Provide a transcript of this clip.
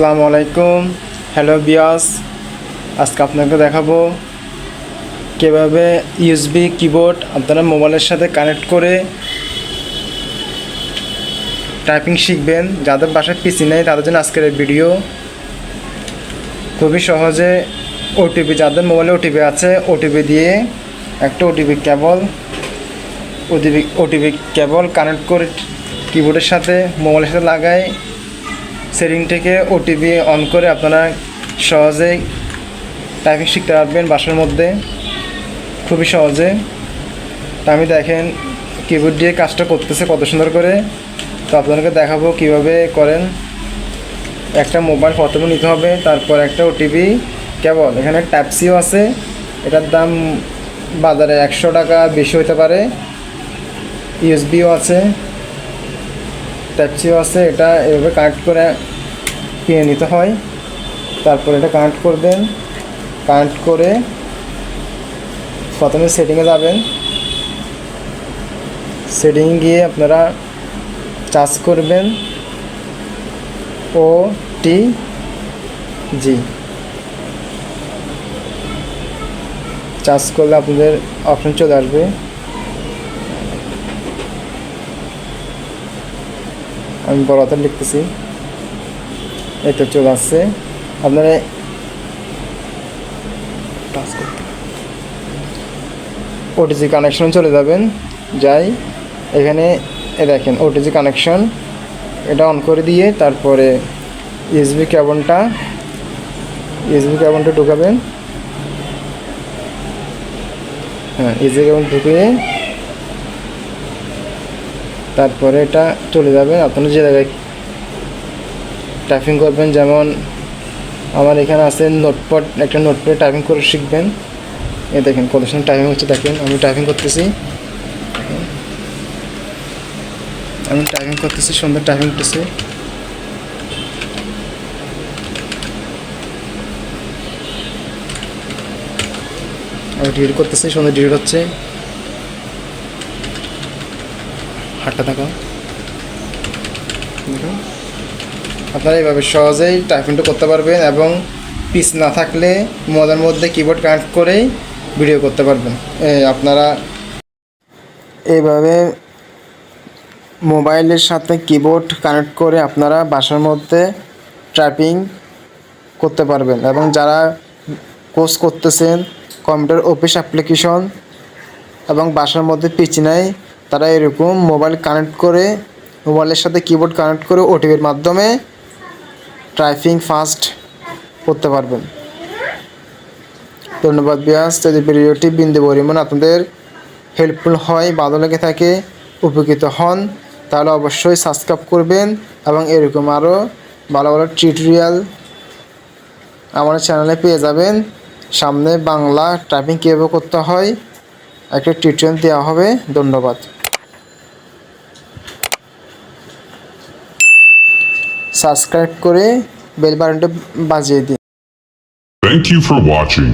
আসসালামু আলাইকুম। হ্যালো বিয়াস আজকে আপনাকে দেখাবো কীভাবে ইউএসবি কিবোর্ড আপনারা মোবাইলের সাথে কানেক্ট করে টাইপিং শিখবেন। যাদের বাসায় পিসি নেই, তাদের জন্য আজকের ভিডিও খুবই সহজে ওটিপি যাদের মোবাইলে ওটিপি আছে ওটিপি দিয়ে একটা OTP cable OTP OTP cable connect করে কিবোর্ডের সাথে মোবাইলের সাথে লাগাই সেটিং থেকে ওটিপি অন করে আপনারা সহজেই টাইপিং শিখতে পারবেন বাসার মধ্যে। খুবই সহজে। আমি দেখেন কিবোর্ড দিয়ে কাজটা করতেছে কত সুন্দর করে। তো আপনাদেরকে দেখাবো কীভাবে করেন। একটা মোবাইল প্রথমে নিতে হবে, তারপর একটা ওটিপি কেবল এখানে ট্যাপসিও আছে। এটার দাম বাজারে একশো টাকা বেশি হতে পারে। ইউএসবিও আছে। ট্যাপসিও আছে, এটা এভাবে কানেক্ট করে কিনে নিতে হয়। তারপর এটা কানেক্ট করবেন। কানেক্ট করে প্রথমে সেটিংয়ে যাবেন। সেটিং গিয়ে আপনারা চার্জ করবেন। ও টি জি চার্জ করলে আপনাদের অপশন চলে আসবে। আমি বড় লিখতেছি। তো চলে আসছে। আপনারা ওটিজি কানেকশন চলে যাবেন। যাই, এখানে এ দেখেন ওটিজি কানেকশন এটা অন করে দিয়ে তারপরে ইউএসবি কেবলটা ইউএসবি কেবলটা ঢুকাবেন। হ্যাঁ ইউএসবি কেবল ঢুকিয়ে তারপরে এটা চলে যাবে। আপনারা যে জায়গায় টাইপিং করবেন, যেমন আমার এখানে আছে নোটপ্যাড একটা নোটপ্যাড টাইপিং করে শিখবেন। এ দেখেন কত সময় টাইপিং হচ্ছে, দেখেন আমি টাইপিং করতেছি। আমি টাইপিং করতেছি, সুন্দর টাইপিং করতেছি আমি ডিলিট করতেছি, সুন্দর ডিলিট হচ্ছে। হাটটা থাকা দেখুন। আপনারা এইভাবে সহজেই টাইপিংটা করতে পারবেন এবং পিস না থাকলে মোবাইলের মধ্যে কিবোর্ড কানেক্ট করেই ভিডিও করতে পারবেন। আপনারা এইভাবে মোবাইলের সাথে কিবোর্ড কানেক্ট করে আপনারা বাসার মধ্যে টাইপিং করতে পারবেন এবং যারা কোর্স করতেছেন কম্পিউটার অফিস অ্যাপ্লিকেশন এবং বাসার মধ্যে পিচি নাই তারা এরকম মোবাইল কানেক্ট করে, মোবাইলের সাথে কিবোর্ড কানেক্ট করে ওটিভির মাধ্যমে টাইপিং ফাস্ট করতে পারবেন। ধন্যবাদ বিয়াস যদি ভিডিওটি বিন্দু পরিমাণ আপনাদের হেল্পফুল হয়, ভালো লেগে থাকে, উপকৃত হন, তাহলে অবশ্যই সাবস্ক্রাইব করবেন এবং এরকম আরও ভালো ভালো টিউটোরিয়াল আমাদের চ্যানেলে পেয়ে যাবেন। সামনে বাংলা টাইপিং কীভাবে করতে হয়, একটা টিউটোরিয়াল দেওয়া হবে। ধন্যবাদ। সাবস্ক্রাইব করে বেল বাটনটা বাজিয়ে দিন থ্যাংক ইউ ফর watching.